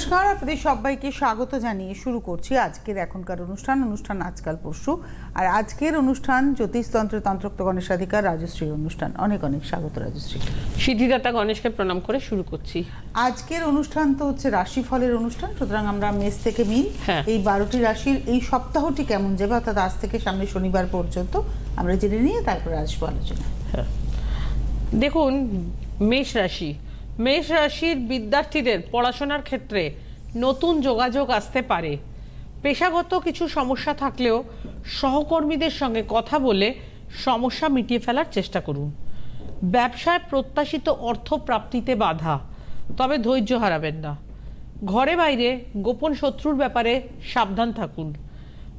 নমস্কার আপনাদের সবাইকে স্বাগত জানিয়ে শুরু করছি আজকের এখনকার অনুষ্ঠান অনুষ্ঠান আজকাল পরশু। আর আজকের অনুষ্ঠান জ্যোতিষতন্ত্র তন্ত্রক্ত গণেশাধিকার রাজশ্রীর অনুষ্ঠান। অনেক অনেক স্বাগত রাজশ্রী। সিদ্ধিদাতা গণেশকে প্রণাম করে শুরু করছি। আজকের অনুষ্ঠান তো হচ্ছে রাশিফলের অনুষ্ঠান সুতরাং আমরা মেষ থেকে মিল হ্যাঁ। এই বারোটি রাশির এই সপ্তাহটি কেমন যাবে অর্থাৎ আজ থেকে সামনে শনিবার পর্যন্ত আমরা জেনে নিয়ে তারপরে আসব আলোচনা দেখুন মেষ রাশি মেষ রাশির বিদ্যার্থীদের পড়াশোনার ক্ষেত্রে নতুন যোগাযোগ আসতে পারে। পেশাগত কিছু সমস্যা থাকলেও সহকর্মীদের সঙ্গে কথা বলে সমস্যা মিটিয়ে ফেলার চেষ্টা করুন। ব্যবসায় প্রত্যাশিত অর্থ প্রাপ্তিতে বাধা, তবে ধৈর্য হারাবেন না। ঘরে বাইরে গোপন শত্রুর ব্যাপারে সাবধান থাকুন।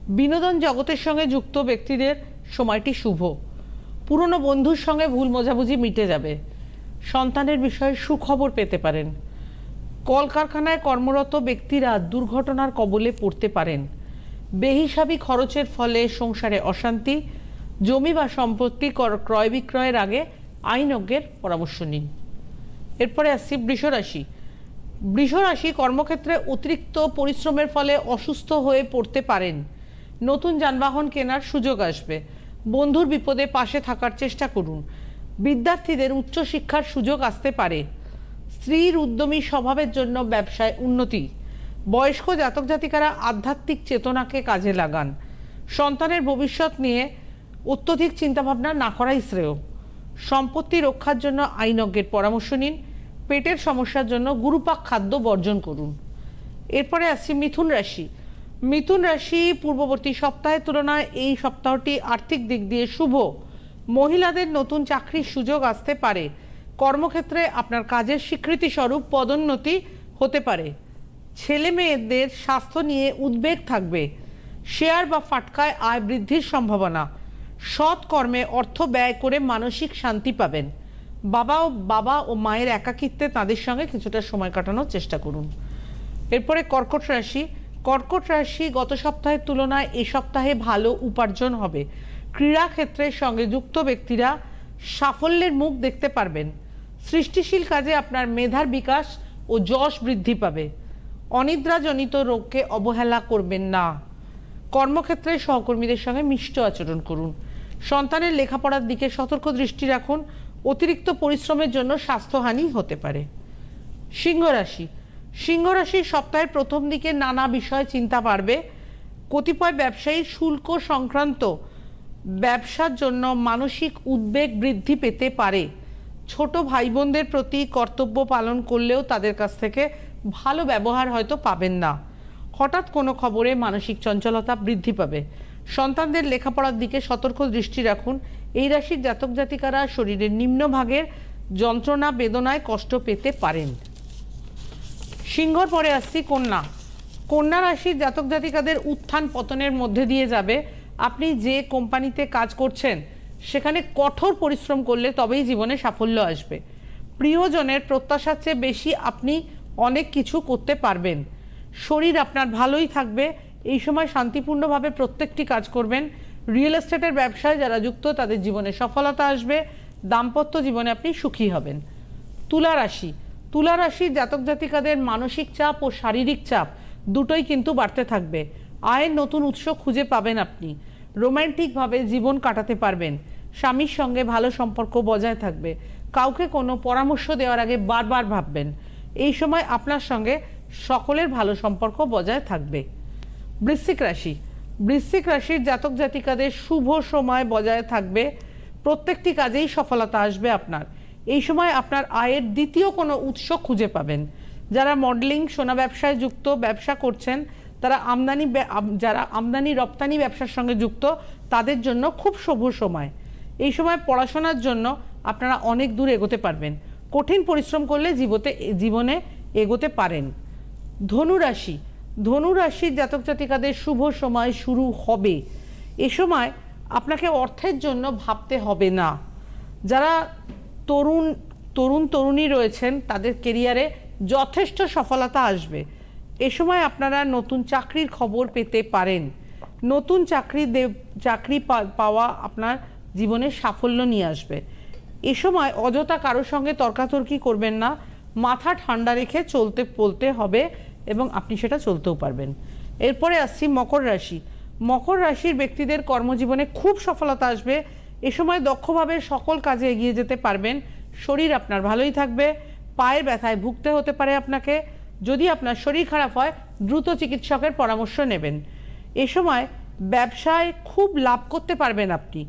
বিনোদন জগতের সঙ্গে যুক্ত ব্যক্তিদের সময়টি শুভ। পুরনো বন্ধুর সঙ্গে ভুল বোঝাবুঝি মিটে যাবে। সন্তানের বিষয়ে সুখবর পেতে পারেন। কলকারখানায় কর্মরত ব্যক্তিরা দুর্ঘটনার কবলে পড়তে পারেন। বেহিসাবি খরচের ফলে সংসারে অশান্তি, জমি বা সম্পত্তি কর- ক্রয় বিক্রয়ের আগে আইনজ্ঞের পরামর্শ নিন। এরপরে আসছি বৃষরাশি। বৃষরাশি কর্মক্ষেত্রে অতিরিক্ত পরিশ্রমের ফলে অসুস্থ হয়ে পড়তে পারেন। নতুন যানবাহন কেনার সুযোগ আসবে। বন্ধুর বিপদে পাশে থাকার চেষ্টা করুন। বিদ্যার্থীদের উচ্চশিক্ষার সুযোগ আসতে পারে। স্ত্রীর উদ্যমী স্বভাবের জন্য ব্যবসায় উন্নতি। বয়স্ক জাতক জাতিকারা আধ্যাত্মিক চেতনাকে কাজে লাগান। সন্তানের ভবিষ্যৎ নিয়ে অত্যধিক চিন্তাভাবনা না করাই শ্রেয়। সম্পত্তি রক্ষার জন্য আইনজ্ঞের পরামর্শ নিন। পেটের সমস্যার জন্য গুরুপাক খাদ্য বর্জন করুন। এরপরে আসছি মিথুন রাশি। মিথুন রাশি পূর্ববর্তী সপ্তাহের তুলনায় এই সপ্তাহটি আর্থিক দিক দিয়ে শুভ। মহিলাদের নতুন চাকরির সুযোগ আসতে পারে। কর্মক্ষেত্রে আপনার কাজের স্বীকৃতি স্বরূপ পদোন্নতি হতে পারে। ছেলে মেয়েদের স্বাস্থ্য নিয়ে উদ্বেগ থাকবে। শেয়ার বা ফাটকায় আয় বৃদ্ধির সম্ভাবনা। সৎ কর্মে অর্থ ব্যয় করে মানসিক শান্তি পাবেন। বাবা ও বাবা ও মায়ের একাকিত্বে তাদের সঙ্গে কিছুটা সময় কাটানোর চেষ্টা করুন। এরপরে কর্কট রাশি। কর্কট রাশি গত সপ্তাহের তুলনায় এ সপ্তাহে ভালো উপার্জন হবে। ক্রীড়া ক্ষেত্রের সঙ্গে যুক্ত ব্যক্তিরা সাফল্যের মুখ দেখতে পারবেন। সৃষ্টিশীল কাজে আপনার মেধার বিকাশ ও যশ বৃদ্ধি পাবে। অনিদ্রাজনিত রোগকে অবহেলা করবেন না। কর্মক্ষেত্রে সহকর্মীদের সঙ্গে মিষ্ট আচরণ করুন। সন্তানের লেখাপড়ার দিকে সতর্ক দৃষ্টি রাখুন। অতিরিক্ত পরিশ্রমের জন্য স্বাস্থ্যহানি হতে পারে। সিংহ রাশি সিংহ রাশির সপ্তাহের প্রথম দিকে নানা বিষয়ে চিন্তা বাড়বে। কতিপয় ব্যবসায়ী শুল্ক সংক্রান্ত ব্যবসার জন্য মানসিক উদ্বেগ বৃদ্ধি পেতে পারে। ছোট ভাই বোনদের প্রতি কর্তব্য পালন করলেও তাদের কাছ থেকে ভালো ব্যবহার হয়তো পাবেন না। হঠাৎ কোনো খবরে মানসিক চঞ্চলতা বৃদ্ধি পাবে। সন্তানদের লেখাপড়ার দিকে সতর্ক দৃষ্টি রাখুন। এই রাশির জাতক জাতিকারা শরীরের নিম্নভাগের যন্ত্রণা, বেদনায় কষ্ট পেতে পারেন। সিংহর পরে আসছি কন্যা। কন্যা রাশির জাতক জাতিকাদের উত্থান পতনের মধ্যে দিয়ে যাবে। আপনি যে কোম্পানিতে কাজ করছেন, সেখানে কঠোর পরিশ্রম করলে তবেই জীবনে সাফল্য আসবে। প্রিয়জনের প্রত্যাশার চেয়ে বেশি আপনি অনেক কিছু করতে পারবেন। শরীর আপনার ভালোই থাকবে। এই সময় শান্তিপূর্ণভাবে প্রত্যেকটি কাজ করবেন। রিয়েল এস্টেটের ব্যবসায় যারা যুক্ত, তাদের জীবনে সফলতা আসবে। দাম্পত্য জীবনে আপনি সুখী হবেন। তুলা রাশি। তুলা রাশির জাতক জাতিকাদের মানসিক চাপ ও শারীরিক চাপ দুটোই কিন্তু বাড়তে থাকবে। আয়ের নতুন উৎস খুঁজে পাবেন আপনি। রোম্যান্টিকভাবে জীবন কাটাতে পারবেন। স্বামীর সঙ্গে ভালো সম্পর্ক বজায় থাকবে। কাউকে কোনো পরামর্শ দেওয়ার আগে বারবার ভাববেন। এই সময় আপনার সঙ্গে সকলের ভালো সম্পর্ক বজায় থাকবে। বৃশ্চিক রাশি। বৃশ্চিক রাশির জাতক জাতিকাদের শুভ সময় বজায় থাকবে। প্রত্যেকটি কাজেই সফলতা আসবে আপনার। এই সময় আপনার আয়ের দ্বিতীয় কোনো উৎস খুঁজে পাবেন। যারা মডেলিং, সোনা ব্যবসায় যুক্ত, ব্যবসা করছেন তারা আমদানি যারা আমদানি, রপ্তানি ব্যবসার সঙ্গে যুক্ত, তাদের জন্য খুব শুভ সময়। এই সময় পড়াশোনার জন্য আপনারা অনেক দূর এগোতে পারবেন। কঠিন পরিশ্রম করলে জীবতে, জীবনে এগোতে পারেন। ধনুরাশি। ধনুরাশির জাতক জাতিকাদের শুভ সময় শুরু হবে। এ সময় আপনাকে অর্থের জন্য ভাবতে হবে না। যারা তরুণ তরুণ, তরুণী রয়েছেন, তাদের কেরিয়ারে যথেষ্ট সফলতা আসবে। এ সময় আপনারা নতুন চাকরির খবর পেতে পারেন। নতুন চাকরি চাকরি পাওয়া আপনার জীবনে সাফল্য নিয়ে আসবে। এ সময় অযথা কারোর সঙ্গে তর্কাতর্কি করবেন না। মাথা ঠান্ডা রেখে চলতে, বলতে হবে এবং আপনি সেটা চলতেও পারবেন। এরপরে আসছি মকর রাশি। মকর রাশির ব্যক্তিদের কর্মজীবনে খুব সফলতা আসবে। এ সময় দক্ষভাবে সকল কাজে এগিয়ে যেতে পারবেন। শরীর আপনার ভালোই থাকবে। পায়ের ব্যথায় ভুগতে হতে পারে আপনাকে। যদি আপনার শরীর খারাপ হয়, দ্রুত চিকিৎসকের পরামর্শ নেবেন। এ সময় ব্যবসায় খুব লাভ করতে পারবেন আপনি।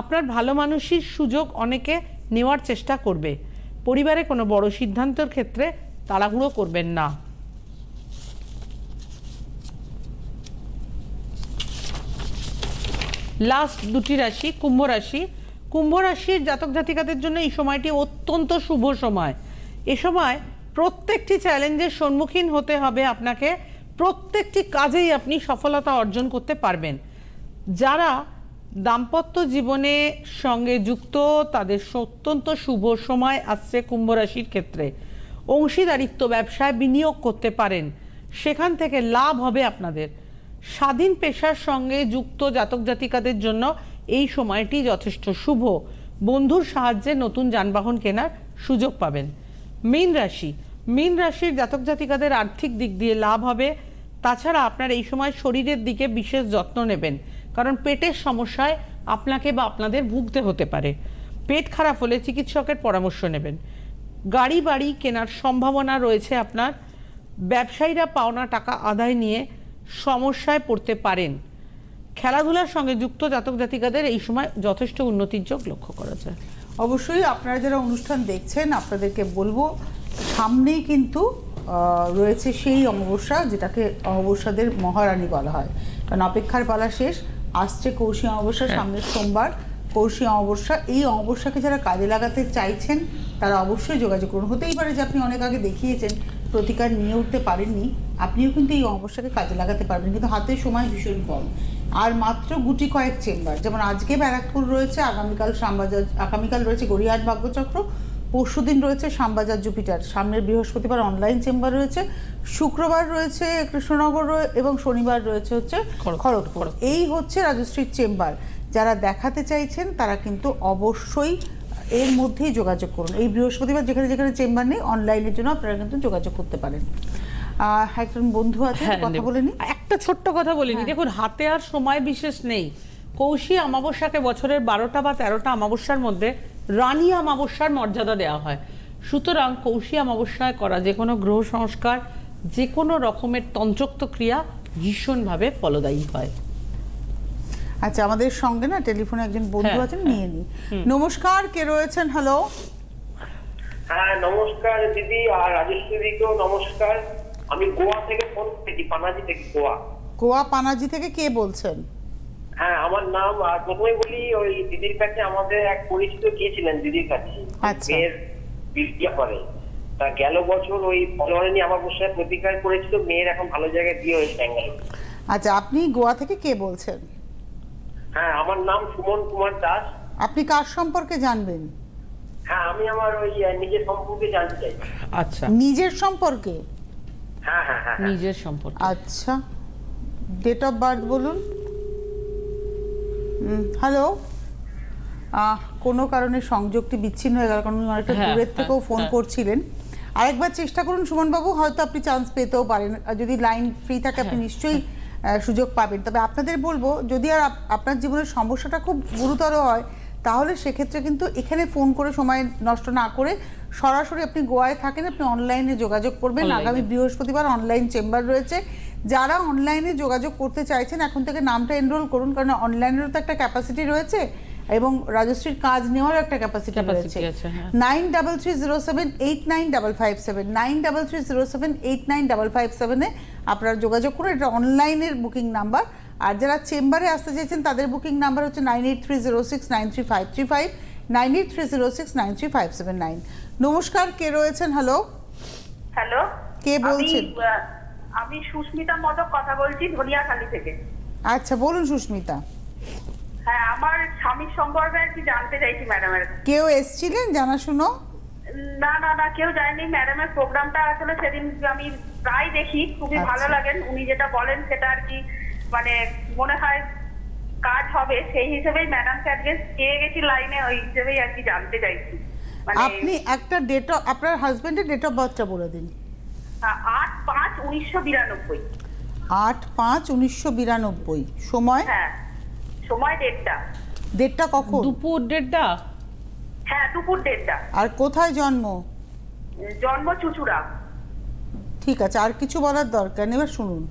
আপনার ভালো মানুষের সুযোগ অনেকে নেওয়ার চেষ্টা করবে। পরিবারে কোনো বড় সিদ্ধান্তের ক্ষেত্রে তাড়াহুড়ো করবেন না। লাস্ট দুটি রাশি, কুম্ভ রাশি। কুম্ভ রাশির জাতক জাতিকাদের জন্য এই সময়টি অত্যন্ত শুভ সময়। এ সময় প্রত্যেকটি চ্যালেঞ্জের সম্মুখীন হতে হবে আপনাকে। প্রত্যেকটি কাজেই আপনি সফলতা অর্জন করতে পারবেন। যারা দাম্পত্য জীবনে সঙ্গে যুক্ত, তাদের অত্যন্ত শুভ সময় আসছে কুম্ভরাশির ক্ষেত্রে। অংশীদারিত্ব ব্যবসায় বিনিয়োগ করতে পারেন। সেখান থেকে লাভ হবে আপনাদের। স্বাধীন পেশার সঙ্গে যুক্ত জাতক জাতিকাদের জন্য এই সময়টি যথেষ্ট শুভ। বন্ধুর সাহায্যে নতুন যানবাহন কেনার সুযোগ পাবেন। মীন রাশি। মীন রাশির জাতক জাতিকাদের আর্থিক দিক দিয়ে লাভ হবে। তাছাড়া আপনার এই সময় শরীরের দিকে বিশেষ যত্ন নেবেন। কারণ পেটের সমস্যায় আপনাকে বা আপনাদের ভুগতে হতে পারে। পেট খারাপ হলে চিকিৎসকের পরামর্শ নেবেন। গাড়ি বাড়ি কেনার সম্ভাবনা রয়েছে আপনার। ব্যবসায়ীরা পাওনা টাকা আদায় নিয়ে সমস্যায় পড়তে পারেন। খেলাধুলার সঙ্গে যুক্ত জাতক জাতিকাদের এই সময় যথেষ্ট উন্নতির যোগ লক্ষ্য করা যায়। অবশ্যই আপনারা যারা অনুষ্ঠান দেখছেন আপনাদেরকে বলব সামনেই কিন্তু রয়েছে সেই অমাবস্যা যেটাকে অমাবস্যাদের মহারানী বলা হয়। কারণ অপেক্ষার পালা শেষ আসছে কৌশী অমাবস্যা সামনের সোমবার। কৌশী অমাবস্যা এই অমাবস্যাকে যারা কাজে লাগাতে চাইছেন তারা অবশ্যই যোগাযোগ করুন। হতেই পারে যে আপনি অনেক আগে দেখিয়েছেন প্রতিকার নিয়ে উঠতে পারেননি আপনিও কিন্তু এই অমাবস্যাকে কাজে লাগাতে পারবেন কিন্তু হাতে সময় ভীষণ কম আর মাত্র গুটি কয়েক চেম্বার যেমন আজকে ব্যারাকপুর রয়েছে আগামীকাল শ্যামবাজার আগামীকাল রয়েছে গড়িয়াহাট ভাগ্যচক্র পরশুদিন রয়েছে শ্যামবাজার জুপিটার সামনের বৃহস্পতিবার অনলাইন চেম্বার রয়েছে শুক্রবার রয়েছে কৃষ্ণনগর এবং শনিবার রয়েছে হচ্ছে। খড়গপুর এই হচ্ছে রাজশ্রীর চেম্বার যারা দেখাতে চাইছেন তারা কিন্তু অবশ্যই এর মধ্যেই যোগাযোগ করুন। এই বৃহস্পতিবার যেখানে যেখানে চেম্বার নেই অনলাইনের জন্য আপনারা কিন্তু যোগাযোগ করতে পারেন। একজন বন্ধু আছে হ্যাঁ, কথা নেব। বলে নি একটা ছোট্ট কথা বলিনি। হ্যাঁ। দেখুন হাতে আর সময় বিশেষ নেই। কৌশী অমাবস্যাকে বছরের বারোটা বা তেরোটা অমাবস্যার মধ্যে রানী অমাবস্যার মর্যাদা দেওয়া হয়। সুতরাং কৌশী অমাবস্যায় করা যে কোনো গ্রহ সংস্কার যে কোনো রকমের তন্ত্রোক্ত ক্রিয়া ভীষণভাবে ফলদায়ী হয়। আচ্ছা আমাদের সঙ্গে না টেলিফোনে একজন বন্ধু হ্যাঁ, আছেন নিয়ে নি নমস্কার কে রয়েছেন? হ্যালো হ্যাঁ নমস্কার দিদি আর রাজেশ্বরী দিকেও নমস্কার। আমি গোয়া থেকে ফোন করছি পানাজি থেকে গোয়া। গোয়া পানাজি থেকে কে বলছেন? হ্যাঁ আমার নাম আর প্রথমে বলি ওই দিদির কাছে আমাদের এক পরিচিত গিয়েছিলেন দিদির কাছে। আচ্ছা। মেয়ের বিয়ে করে তা গেল বছর ওই ফলোয়ারিনী আমার বসায় প্রতিকার করেছিল মেয়ের এখন ভালো জায়গায় বিয়ে হয়েছে ব্যাঙ্গালোর। আচ্ছা আপনি গোয়া থেকে কে বলছেন? হ্যাঁ আমার নাম সুমন কুমার দাস। আপনি কার সম্পর্কে জানবেন? হ্যাঁ আমি আমার ওই নিজের সম্পর্কে জানতে চাই। আচ্ছা। নিজের সম্পর্কে? হ্যাঁ হ্যাঁ হ্যাঁ হ্যাঁ। নিজের সম্পর্কে। আচ্ছা। ডেট অফ বার্থ বলুন। হ্যালো কোনো কারণে সংযোগটি বিচ্ছিন্ন হয়ে গেল কারণ উনি অনেকটা হ্যাঁ, দূরের থেকেও ফোন হ্যাঁ। করছিলেন। আরেকবার চেষ্টা করুন সুমনবাবু হয়তো আপনি চান্স পেতেও পারেন। আর যদি লাইন ফ্রি থাকে আপনি নিশ্চয়ই সুযোগ পাবেন। তবে আপনাদের বলব যদি আর আপনার জীবনের সমস্যাটা খুব গুরুতর হয় তাহলে সেক্ষেত্রে কিন্তু এখানে ফোন করে সময় নষ্ট না করে সরাসরি আপনি গোয়ায় থাকেন আপনি অনলাইনে যোগাযোগ করবেন। আগামী বৃহস্পতিবার অনলাইন চেম্বার রয়েছে। যারা অনলাইনে যোগাযোগ করতে চাইছেন এখন থেকে নামটা এনরোল করুন কারণ অনলাইনেরও তো একটা ক্যাপাসিটি রয়েছে এবং রাজশ্রীর কাজ নেওয়ার একটা ক্যাপাসিটি রয়েছে। হ্যাঁ। Nine double three zero seven eight nine double five seven nine double three zero seven eight nine double five সেভেনে আপনারা যোগাযোগ করুন এটা অনলাইনের বুকিং নাম্বার। আর যারা চেম্বারে আসতে চাইছেন তাদের বুকিং নাম্বার হচ্ছে nine eight three zero six nine three five three five nine eight three zero six nine three five seven nine. নমস্কার কে রয়েছেন? হ্যালো। হ্যালো। কে বলছেন? আমি, সুস্মিতা মদক কথা বলছি ধনিয়াখালী থেকে। আচ্ছা বলুন সুস্মিতা। হ্যাঁ আমার স্বামীর সম্পর্কে আর কি জানতে চাইছি ম্যাডামের। কেউ এসছিলেন জানাশুনো? না না না কেউ যায়নি। ম্যাডামের প্রোগ্রামটা আসলে সেদিন আমি প্রায় দেখি খুবই আচ্ছা। ভালো লাগেন। উনি যেটা বলেন সেটা আর কি মানে মনে হয় কাজ হবে। সেই হিসেবেই ম্যাডামকে আজকে পেয়ে গেছি লাইনে ওই হিসেবেই আর কি জানতে চাইছি। মানে আপনি একটা ডেট অফ আপনার হাজবেন্ডের ডেট অফ বার্থটা বলে দিন। আ- আট পাঁচ উনিশশো বিরানব্বই। আট পাঁচ উনিশশো বিরানব্বই। সময়? হ্যাঁ সময় দেড়টা ডেটটা কখন? দুপুর দেড়টা হ্যাঁ দুপুর দেড়টা আর কোথায় জন্ম? জন্ম চুচুড়া। ঠিক আছে আর কিছু বলার দরকার নেই। এবার শুনুন।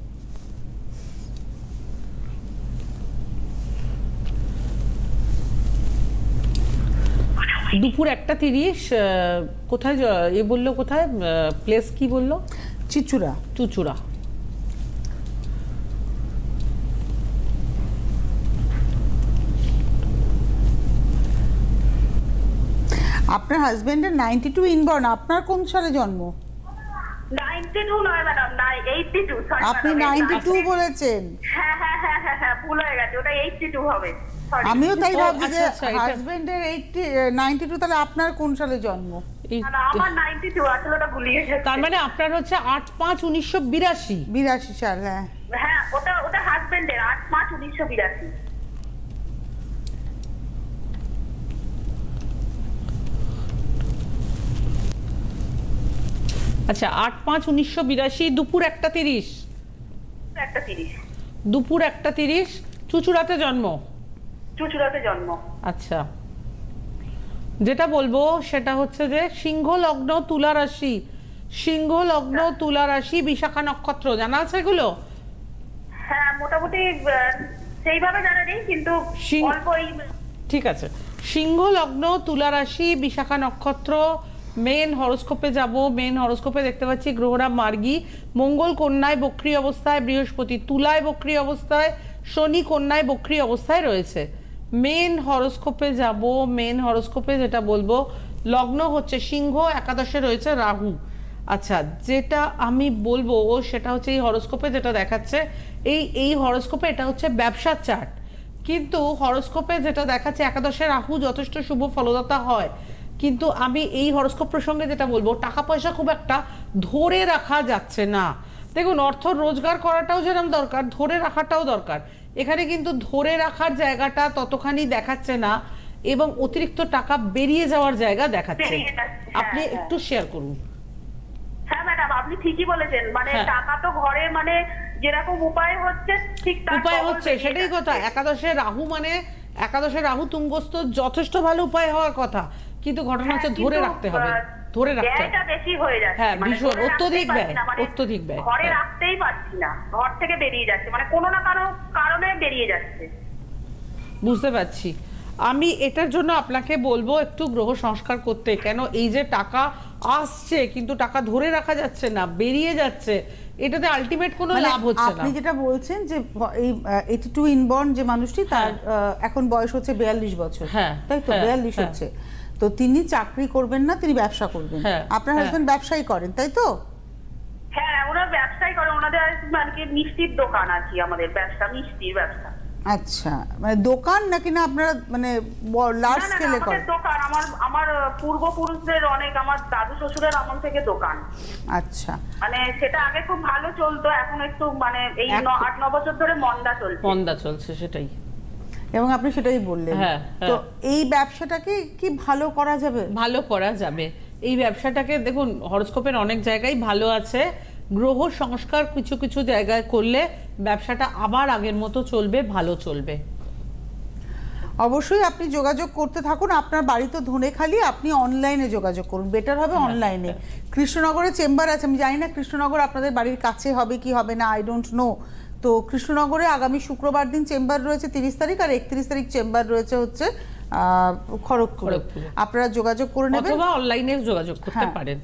দুপুর একটা তিরিশ কোথায় এ বলল কোথায়? প্লেস কি বলল? চিচুড়া। চুচুড়া। আপনার হাজবেন্ডের নাইনটি টু ইনবর্ন আপনার কোন সালে জন্ম? 92 নয় ম্যাডাম বলেছেন? আমিও তাই ভাবছি যে আচ্ছা, আচ্ছা, হাজবেন্ডের 80 92 তাহলে আপনার কোন সালে জন্ম? আমার 92 আসলে ওটা ভুলিয়ে তার মানে আপনার হচ্ছে 85 1982 82 সাল হ্যাঁ। হ্যাঁ ওটা ওটা হাজবেন্ডের 85 1982 আচ্ছা আট পাঁচ উনিশশো বিরাশি দুপুর একটা তিরিশ। একটা তিরিশ। দুপুর একটা তিরিশ চুচুড়াতে জন্ম। চুচুড়াতে জন্ম। আচ্ছা। যেটা বলব সেটা হচ্ছে যে সিংহ লগ্ন তুলা রাশি সিংহ লগ্ন তুলা রাশি বিশাখা নক্ষত্র জানা আছে এগুলো? হ্যাঁ মোটামুটি সেইভাবে জানা নেই কিন্তু ঠিক আছে। সিংহ লগ্ন তুলা রাশি বিশাখা নক্ষত্র মেন হরোস্কোপে যাব, মেন হরোস্কোপে দেখতে পাচ্ছি গ্রহরা মার্গী, মঙ্গল কন্যায় বক্রী অবস্থায়, বৃহস্পতি তুলায় বক্রী অবস্থায়, শনি কন্যায় বক্রী অবস্থায় রয়েছে। মেন হরোস্কোপে যাব, মেন হরোস্কোপে যেটা বলব, লগ্ন হচ্ছে সিংহ, একাদশে রয়েছে রাহু। আচ্ছা যেটা আমি বলব সেটা হচ্ছে এই হরোস্কোপে যেটা দেখাচ্ছে, এই এই হরোস্কোপে এটা হচ্ছে ব্যবসার চার্ট। কিন্তু হরোস্কোপে যেটা দেখাচ্ছে একাদশে রাহু যথেষ্ট শুভ ফলদাতা হয়। কিন্তু আমি এই হরোস্কোপ প্রসঙ্গে যেটা বলব টাকা পয়সা খুব একটা ধরে রাখা যাচ্ছে না। দেখুন অর্থ রোজগার করাটাও যেরকম দরকার ধরে রাখাটাও দরকার। এখানে কিন্তু ধরে রাখার জায়গাটা ততখানি দেখাচ্ছে না এবং অতিরিক্ত টাকা বেরিয়ে যাওয়ার জায়গা দেখাচ্ছে। আপনি হ্যাঁ, একটু শেয়ার করুন। হ্যাঁ ম্যাডাম আপনি ঠিকই বলেছেন। মানে হ্যাঁ। টাকা তো ঘরে মানে যেরকম উপায় হচ্ছে ঠিক উপায় হচ্ছে সেটাই কথা। একাদশে রাহু মানে একাদশে রাহু তুঙ্গস্থ যথেষ্ট ভালো উপায় হওয়ার কথা। কিন্তু ঘটনা হচ্ছে হ্যাঁ, ধরে রাখতে হবে ধরে রাখতে হবে। ব্যয়টা বেশি হয়ে যাচ্ছে। হ্যাঁ, মানে ভীষণ, অত্যধিক ব্যয়, মানে অত্যধিক ব্যয়, ঘরে হ্যাঁ। রাখতেই পারছি না ঘর থেকে বেরিয়ে যাচ্ছে মানে কোনো না কারও কারণে বেরিয়ে যাচ্ছে। বুঝতে পারছি। আমি এটার জন্য আপনাকে বলব একটু গ্রহ সংস্কার করতে কেন এই যে টাকা আসছে কিন্তু টাকা ধরে রাখা যাচ্ছে না বেরিয়ে যাচ্ছে এটাতে আলটিমেট কোনো মানে লাভ হচ্ছে না। আপনি যেটা বলছেন যে এই এইটি টু ইনবর্ন যে মানুষটি তার এখন বয়স হচ্ছে বিয়াল্লিশ বছর। হ্যাঁ, তাই তো? হ্যাঁ, বিয়াল্লিশ হ্যাঁ। হচ্ছে। তো তিনি চাকরি করবেন না তিনি ব্যবসা করবেন। হ্যাঁ, আপনার হ্যাঁ। হাজবেন্ড ব্যবসাই করেন তাই তো? হ্যাঁ ওরা ব্যবসাই করে ওনাদের মানে কি মিষ্টির দোকান আছে আমাদের ব্যবসা মিষ্টির ব্যবসা। আচ্ছা মানে দোকান নাকি না আপনারা মানে লার্জ স্কেলে করেন? দোকান আমার আমার পূর্বপুরুষদের অনেক আমার দাদু শ্বশুরের আমল থেকে দোকান। আচ্ছা। মানে সেটা আগে খুব ভালো চলতো এখন একটু মানে এই ন- এখন- আট ন বছর ধরে মন্দা চলছে। মন্দা চলছে সেটাই। এবং আপনি সেটাই বললেন। হ্যাঁ, তো হ্যাঁ। এই ব্যবসাটাকে কি ভালো করা যাবে? ভালো করা যাবে। এই ব্যবসাটাকে দেখুন হরস্কোপের অনেক জায়গায় ভালো আছে। গ্রহ সংস্কার কিছু কিছু জায়গায় করলে ব্যবসাটা আবার আগের মতো চলবে ভালো চলবে। অবশ্যই আপনি যোগাযোগ করতে থাকুন। আপনার বাড়ি তো ধনেখালি আপনি অনলাইনে যোগাযোগ করুন। বেটার হবে হ্যাঁ, অনলাইনে কৃষ্ণনগরে চেম্বার আছে আমি জানি না কৃষ্ণনগর আপনাদের বাড়ির কাছে হবে কি হবে না আই ডোন্ট নো তো কৃষ্ণনগরে আগামী শুক্রবার দিন চেম্বার রয়েছে তিরিশ তারিখ আর একত্রিশ তারিখ চেম্বার রয়েছে হচ্ছে খড়গপুরে। আপনারা যোগাযোগ করে নেবেন অথবা অনলাইনে যোগাযোগ করতে হ্যাঁ। পারেন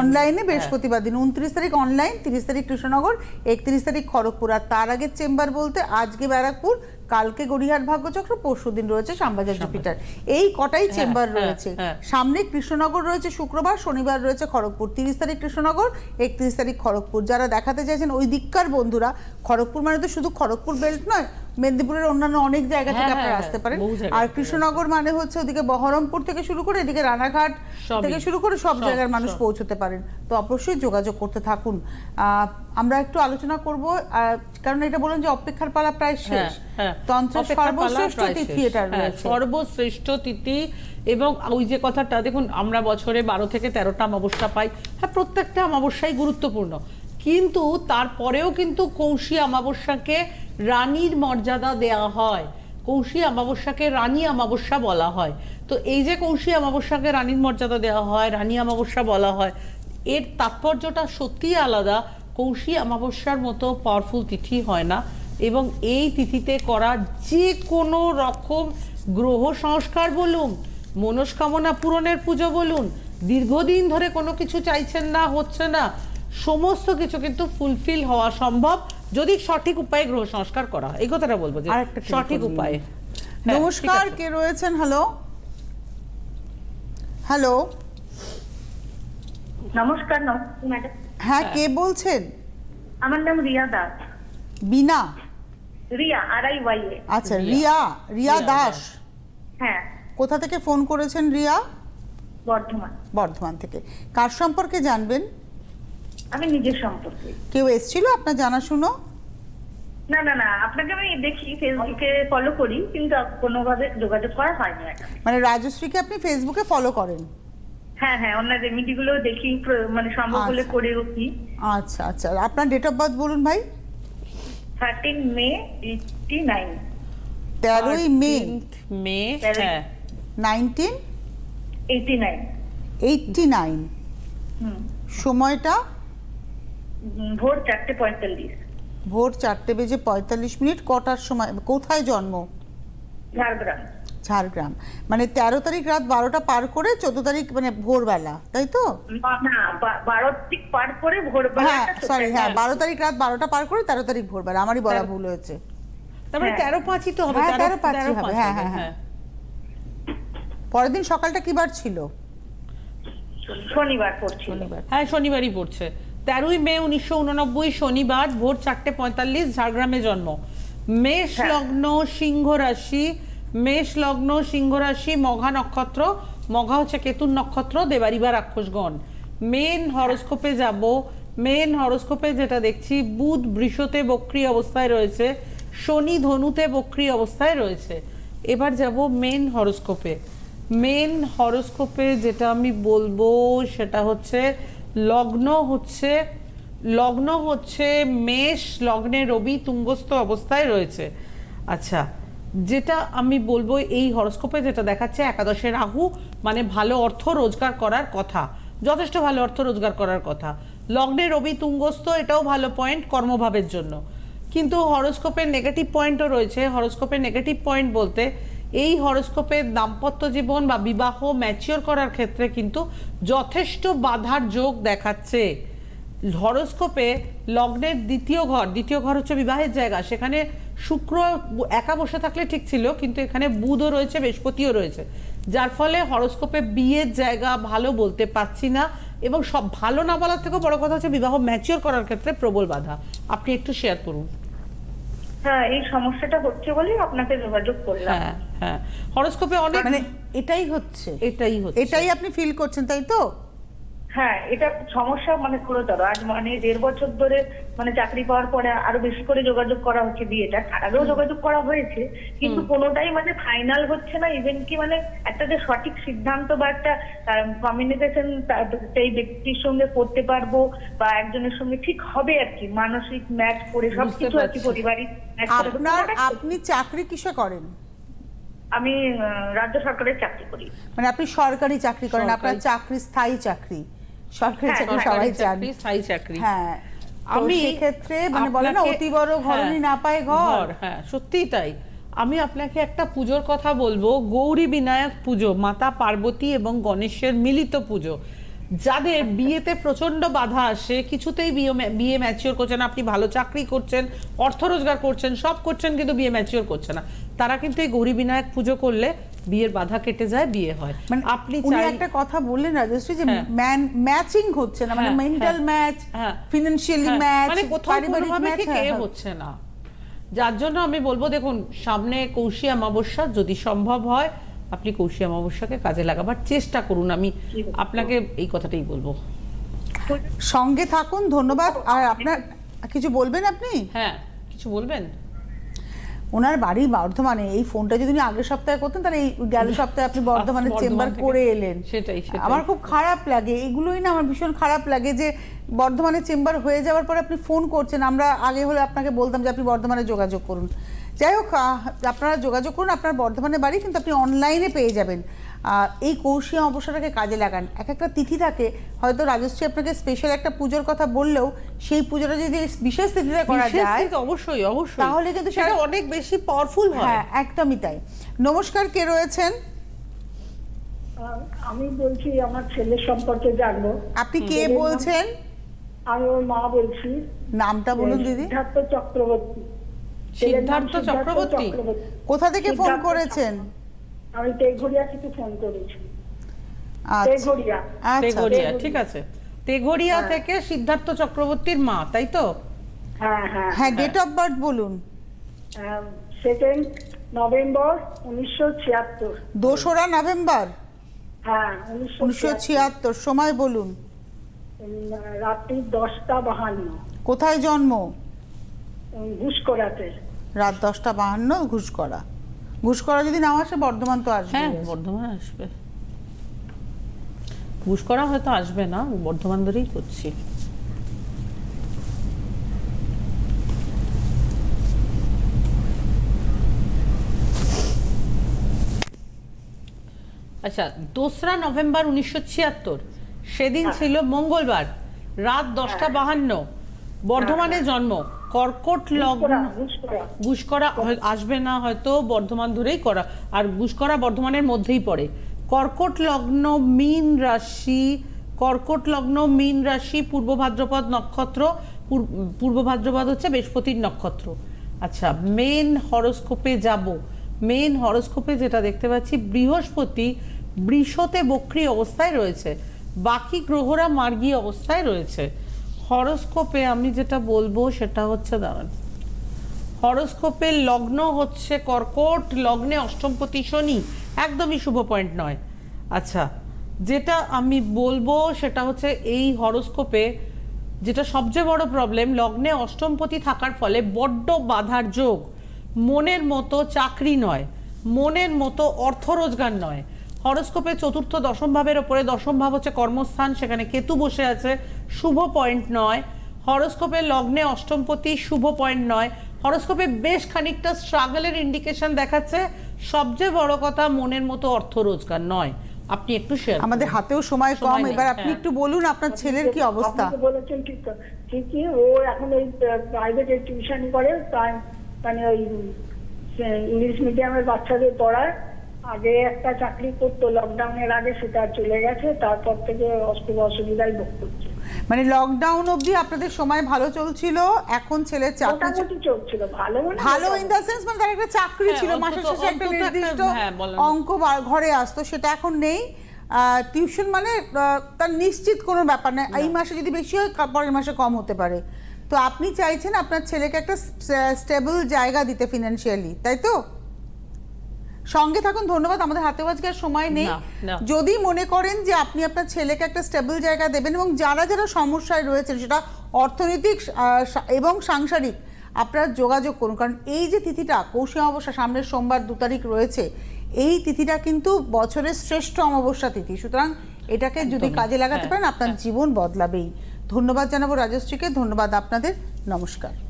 অনলাইনে হ্যাঁ। বৃহস্পতিবার দিন উনত্রিশ তারিখ অনলাইন তিরিশ তারিখ কৃষ্ণনগর একত্রিশ তারিখ খড়গপুর আর তার আগের চেম্বার বলতে আজকে ব্যারাকপুর কালকে গড়িহাট ভাগ্যচক্র পরশু দিন রয়েছে শ্যামবাজার জুপিটার। এই কটাই চেম্বার হ্যাঁ, রয়েছে। হ্যাঁ। সামনে কৃষ্ণনগর রয়েছে শুক্রবার শনিবার রয়েছে খড়গপুর। তিরিশ তারিখ কৃষ্ণনগর একত্রিশ তারিখ খড়গপুর। যারা দেখাতে চাইছেন ওই দিককার বন্ধুরা খড়গপুর মানে তো শুধু খড়গপুর বেল্ট নয় মেদিনীপুরের অন্যান্য অনেক জায়গা থেকে হ্যাঁ, আপনারা হ্যাঁ, আসতে পারেন। আর কৃষ্ণনগর মানে হচ্ছে ওদিকে বহরমপুর থেকে শুরু করে এদিকে রানাঘাট থেকে শুরু করে সব জায়গার মানুষ পৌঁছতে পারেন। তো অবশ্যই যোগাযোগ করতে থাকুন। আমরা একটু আলোচনা করব কারণ এটা বলেন যে অপেক্ষার পালা প্রায় শেষ। তন্ত্র সর্বশ্রেষ্ঠ তিথি। এটা হ্যাঁ, রয়েছে। সর্বশ্রেষ্ঠ তিথি এবং ওই যে কথাটা দেখুন আমরা বছরে বারো থেকে তেরোটা অমাবস্যা পাই। হ্যাঁ প্রত্যেকটা অমাবস্যাই গুরুত্বপূর্ণ। কিন্তু তারপরেও কিন্তু কৌশী অমাবস্যাকে রানীর মর্যাদা দেওয়া হয়। কৌশী অমাবস্যাকে রানী অমাবস্যা বলা হয়। তো এই যে কৌশী অমাবস্যাকে রানীর মর্যাদা দেওয়া হয়, রানী অমাবস্যা বলা হয়, এর তাৎপর্যটা সত্যিই আলাদা। কৌশী অমাবস্যার মতো পাওয়ারফুল তিথি হয় না এবং এই তিথিতে করা যে কোনো রকম গ্রহ সংস্কার বলুন, মনস্কামনা পূরণের পুজো বলুন, দীর্ঘদিন ধরে কোনো কিছু চাইছেন না, হচ্ছে না সমস্ত কিছু কিন্তু ফুলফিল হওয়া সম্ভব যদি সঠিক উপায়ে গ্রহ সংস্কার করা হয়। এই কথাটা বলব যে সঠিক উপায়ে। হ্যাঁ, নমস্কার কে রয়েছেন? হ্যালো? হ্যালো? নমস্কার নমস্কার ম্যাডাম। হ্যাঁ কে বলছেন? আমার নাম Riya Das. Bina? Riya R I Y A. আচ্ছা রিয়া। রিয়া দাস। হ্যাঁ। কোথা থেকে ফোন করেছেন রিয়া? বর্ধমান। বর্ধমান থেকে। কার সম্পর্কে জানবেন? আমি নিজের সম্পর্কে। কেউ এসেছিল? আপনার জানাশুনো? না না না আপনাকে আমি দেখি ফেসবুকে ফলো করি কিন্তু কোনোভাবে যোগাযোগ করা হয়নি মানে রাজশ্রীকে আপনি ফেসবুকে ফলো করেন? হ্যাঁ হ্যাঁ রেমিডি গুলো দেখি মানে সম্ভব হলে আচ্ছা। করে উঠি। আচ্ছা আচ্ছা আপনার ডেট অফ বার্থ বলুন ভাই। থার্টিন মে এইটটি নাইন তেরোই মে। মে হ্যাঁ nineteen eighty nine eighty nine হুম। সময়টা? ভোর চারটে পঁয়তাল্লিশ। ভোর চারটে বেজে পঁয়তাল্লিশ মিনিট কটার সময় কোথায় জন্ম? ঝাড়গ্রাম। ঝাড়গ্রাম। মানে তেরো তারিখ রাত বারোটা পার করে চোদ্দ তারিখ মানে ভোরবেলা তাই তো? বারো দিক পার করে হ্যাঁ সরি হ্যাঁ। বারো তারিখ রাত বারোটা পার করে তেরো তারিখ ভোরবেলা আমারই বলা ভুল হয়েছে। তারপরে হ্যাঁ। তেরো পাঁচই তো হবে হ্যাঁ, তেরো পাঁচই হবে, হ্যাঁ, হ্যাঁ, হ্যাঁ। পরের দিন সকালটা কি বার ছিল? শনিবার শনিবার। হ্যাঁ শনিবারই পড়ছে। তেরোই মে উনিশশো উননব্বই শনিবার ভোর চারটে পঁয়তাল্লিশ ঝাড়গ্রামে জন্ম। মেষ হ্যাঁ। লগ্ন সিংহ রাশি। মেষ লগ্ন সিংহ রাশি মঘা নক্ষত্র। মঘা হচ্ছে কেতুর নক্ষত্র দেবারিবা রাক্ষসগণ। মেন হরোস্কোপে যাব। মেন হরোস্কোপে যেটা দেখছি বুধ বৃষতে বক্রি অবস্থায় রয়েছে শনি ধনুতে বক্রি অবস্থায় রয়েছে। এবার যাব মেন হরস্কোপে। মেন হরোস্কোপে যেটা আমি বলব সেটা হচ্ছে লগ্ন হচ্ছে লগ্ন হচ্ছে মেষ লগ্নে রবি তুঙ্গস্থ অবস্থায় রয়েছে। আচ্ছা যেটা আমি বলব এই হরস্কোপে যেটা দেখাচ্ছে, একাদশে রাহু মানে ভালো অর্থ রোজগার করার কথা, যথেষ্ট ভালো অর্থ রোজগার করার কথা। লগ্নে রবি তুঙ্গস্থ, এটাও ভালো পয়েন্ট কর্মভাবের জন্য। কিন্তু হরস্কোপের নেগেটিভ পয়েন্টও রয়েছে। হরস্কোপের নেগেটিভ পয়েন্ট বলতে এই হরোস্কোপের দাম্পত্য জীবন বা বিবাহ ম্যাচিওর করার ক্ষেত্রে কিন্তু যথেষ্ট বাধার যোগ দেখাচ্ছে। হরোস্কোপে লগ্নের দ্বিতীয় ঘর দ্বিতীয় ঘর হচ্ছে বিবাহের জায়গা। সেখানে শুক্র একা বসে থাকলে ঠিক ছিল, কিন্তু এখানে বুধও রয়েছে, বৃহস্পতিও রয়েছে। যার ফলে হরোস্কোপে বিয়ের জায়গা ভালো বলতে পারছি না এবং সব ভালো না বলার থেকেও বড় কথা হচ্ছে বিবাহ ম্যাচিওর করার ক্ষেত্রে প্রবল বাধা। আপনি একটু শেয়ার করুন। হ্যাঁ এই সমস্যাটা হচ্ছে বলেই আপনাকে যোগাযোগ করলাম। হ্যাঁ হ্যাঁ। হরোস্কোপে অনেক মানে এটাই হচ্ছে। এটাই হচ্ছে। এটাই আপনি ফিল করছেন তাই তো? হ্যাঁ এটা সমস্যা মানে গুরুতর। আজ মানে দেড় বছর ধরে মানে চাকরি পাওয়ার পরে আরও বেশি করে যোগাযোগ করা হচ্ছে বিয়েটা। আগেও যোগাযোগ করা হয়েছে কিন্তু কোনোটাই মানে ফাইনাল হচ্ছে না ইভেন কি মানে একটা যে সঠিক সিদ্ধান্ত বা একটা কমিউনিকেশন সেই ব্যক্তির সঙ্গে করতে পারব বা একজনের সঙ্গে ঠিক হবে আর কি। মানসিক ম্যাচ করে সবকিছু আর কি আপনার আপনি চাকরি কিসে করেন? আমি রাজ্য সরকারের চাকরি করি। মানে আপনি সরকারি চাকরি করেন আপনার চাকরি স্থায়ী চাকরি। সরকারি হ্যাঁ, চাকরি সবাই চান স্থায়ী চাকরি। হ্যাঁ আমি ক্ষেত্রে মানে বলে না অতি বড় ঘরণী হ্যাঁ, না পায় ঘর হ্যাঁ সত্যিই তাই। আমি আপনাকে একটা পুজোর কথা বলব গৌরী বিনায়ক পুজো মাতা পার্বতী এবং গণেশের মিলিত পুজো। যাদের বিয়েতে প্রচণ্ড বাধা আসে কিছুতেই বিয়ে বিয়ে ম্যাচিওর করছে না আপনি ভালো চাকরি করছেন অর্থ রোজগার করছেন সব করছেন কিন্তু বিয়ে ম্যাচিওর করছে না তারা কিন্তু এই গৌরী বিনায়ক পুজো করলে বিয়ের বাধা কেটে যায় বিয়ে হয় মানে আপনি উনি একটা কথা বললেন রাজশ্রী যে হ্যাঁ। ম্যান ম্যাচিং হচ্ছে না মানে হ্যাঁ, মেন্টাল হ্যাঁ, ম্যাচ হ্যাঁ। ফিনান্সিয়ালি হ্যাঁ, ম্যাচ মানে কোথাও কোনোভাবে ঠিক এ হচ্ছে না যার জন্য আমি বলব দেখুন সামনে কৌশী অমাবস্যা যদি সম্ভব হয় আপনি কৌশী অমাবস্যাকে কাজে লাগাবার চেষ্টা করুন। আমি আপনাকে এই কথাটাই বলব। সঙ্গে থাকুন ধন্যবাদ। আর আপনার কিছু বলবেন আপনি? হ্যাঁ কিছু বলবেন? ওনার বাড়ি বর্ধমানে। এই ফোনটা যদি উনি আগের সপ্তাহে করতেন তাহলে এই গেল সপ্তাহে আপনি বর্ধমানের চেম্বার করে এলেন। সেটাই। আমার খুব খারাপ লাগে। এগুলোই না আমার ভীষণ খারাপ লাগে যে বর্ধমানের চেম্বার হয়ে যাওয়ার পরে আপনি ফোন করছেন। আমরা আগে হলে আপনাকে বলতাম যে আপনি বর্ধমানে যোগাযোগ করুন। যাই হোক আপনারা যোগাযোগ করুন আপনার বর্ধমানে বাড়ি কিন্তু আপনি অনলাইনে পেয়ে যাবেন। আহ, এই কৌশিয়া অবসরটাকে কাজে লাগান। এক একটা তিথি থাকে হয়তো রাজশ্রী আপনাকে স্পেশাল একটা পুজোর কথা বললেও সেই পুজোটা যদি বিশেষ তিথিতে করা যায় অবশ্যই অবশ্যই। তাহলে কিন্তু সেটা অনেক বেশি পাওয়ারফুল হয়। হ্যাঁ একদমই তাই। নমস্কার কে রয়েছেন? আহ, আমি বলছি আমার ছেলের সম্পর্কে জানব। আপনি কে বলছেন? আমি ওর মা বলছি। নামটা বলুন দিদি। সিদ্ধার্থ চক্রবর্তী। সিদ্ধার্থ চক্রবর্তী? কোথা থেকে ফোন সিদ্ধার্থ করেছেন? আমি তেঘরিয়া থেকে ফোন করেছি। আচ্ছা। তেঘরিয়া আচ্ছা। তেঘরিয়া ঠিক আছে। তেঘরিয়া হ্যাঁ। থেকে সিদ্ধার্থ চক্রবর্তীর মা তাই তো? হ্যাঁ হ্যাঁ হ্যাঁ ডেট অফ বার্থ বলুন। সেকেন্ড নভেম্বর উনিশশো ছিয়াত্তর। দোসরা নভেম্বর হ্যাঁ উনিশশো উনিশশো ছিয়াত্তর। সময় বলুন। রাত্রি দশটা বাহান্ন। কোথায় জন্ম? ঘুষকরাতে রাত দশটা বাহান্ন ঘুষ করা। ঘুষ করা যদি নাও আসে বর্ধমান তো আসবে। হ্যাঁ বর্ধমান আসবে। ঘুষ করা হয়তো আসবে না বর্ধমান ধরেই করছি। আচ্ছা দোসরা নভেম্বর উনিশশো ছিয়াত্তর। সেদিন ছিল মঙ্গলবার রাত দশটা বাহান্ন। বর্ধমানে জন্ম। কর্কট লগ্ন ঘুষকরা ঘুষ করা। হয়- আসবে না হয়তো বর্ধমান ধরেই করা আর ঘুষ করা বর্ধমানের মধ্যেই পড়ে। কর্কট লগ্ন মীন রাশি কর্কট লগ্ন মীন রাশি পূর্ব ভাদ্রপদ নক্ষত্র পূর্ব ভাদ্রপদ হচ্ছে বৃহস্পতির নক্ষত্র। আচ্ছা মেন হরস্কোপে যাব। মেন হরস্কোপে যেটা দেখতে পাচ্ছি বৃহস্পতি বৃষতে বক্রী অবস্থায় রয়েছে। বাকি গ্রহরা মার্গী অবস্থায় রয়েছে। হরোস্কোপে আমি যেটা বলব সেটা হচ্ছে, দাঁড়ান। হরোস্কোপের লগ্ন হচ্ছে কর্কট লগ্নে অষ্টমপতি শনি। একদমই শুভ পয়েন্ট নয়। আচ্ছা যেটা আমি বলব সেটা হচ্ছে এই হরস্কোপে যেটা সবচেয়ে বড় প্রবলেম লগ্নে অষ্টমপতি থাকার ফলে বড্ড বাধার যোগ। মনের মতো চাকরি নয়। মনের মতো অর্থ রোজগার নয়। হরোস্কোপে চতুর্থ দশম ভাবের ওপরে দশম ভাব হচ্ছে কর্মস্থান সেখানে কেতু বসে আছে শুভ পয়েন্ট নয়। হরোস্কোপের লগ্নে অষ্টমপতি শুভ পয়েন্ট নয়। হরস্কোপে বেশ খানিকটা স্ট্রাগলের ইন্ডিকেশন দেখাচ্ছে সবচেয়ে বড় কথা মনের মতো অর্থ রোজগার নয়। আপনি একটু শেয়ার আমাদের হাতেও সময় কম এবার আপনি হ্যাঁ। একটু বলুন আপনার ছেলের কি অবস্থা? বলেছেন ঠিক ঠিকই ও এখন ওই প্রাইভেটে টিউশন করে তাই মানে ওই ইংলিশ মিডিয়ামের বাচ্চাদের পড়ায়। আগে একটা চাকরি করতো লকডাউনের আগে সেটা চলে গেছে তারপর থেকে খুব অসুবিধায় ভোগ করছে। মানে লকডাউন অবধি আপনাদের সময় ভালো চলছিল এখন ছেলের চাকরি চলছিল ভালো মানে ভালো ইন। দ্য সেন্স মানে তার একটা চাকরি হ্যাঁ, ছিল মাসের শেষে একটা নির্দিষ্ট হ্যাঁ, অঙ্ক ঘরে আসতো সেটা এখন নেই। টিউশন মানে আহ, তার নিশ্চিত কোনো ব্যাপার না এই মাসে যদি বেশি হয় পরের মাসে কম হতে পারে। তো আপনি চাইছেন আপনার ছেলেকে একটা স্টেবল জায়গা দিতে ফিনান্সিয়ালি তাই তো? সঙ্গে থাকুন ধন্যবাদ। আমাদের হাতে আজকে সময় নেই। যদি মনে করেন যে আপনি আপনার ছেলেকে একটা স্টেবল জায়গা দেবেন এবং যারা যারা সমস্যায় রয়েছেন সেটা অর্থনৈতিক এবং সাংসারিক আপনারা যোগাযোগ করুন। কারণ এই যে তিথিটা কৌশি অমাবস্যা সামনের সোমবার দু তারিখ রয়েছে এই তিথিটা কিন্তু বছরের শ্রেষ্ঠ অমাবস্যা তিথি। সুতরাং এটাকে যদি কাজে লাগাতে হ্যাঁ, পারেন আপনার জীবন বদলাবেই। ধন্যবাদ জানাব রাজশ্রীকে। ধন্যবাদ আপনাদের। নমস্কার।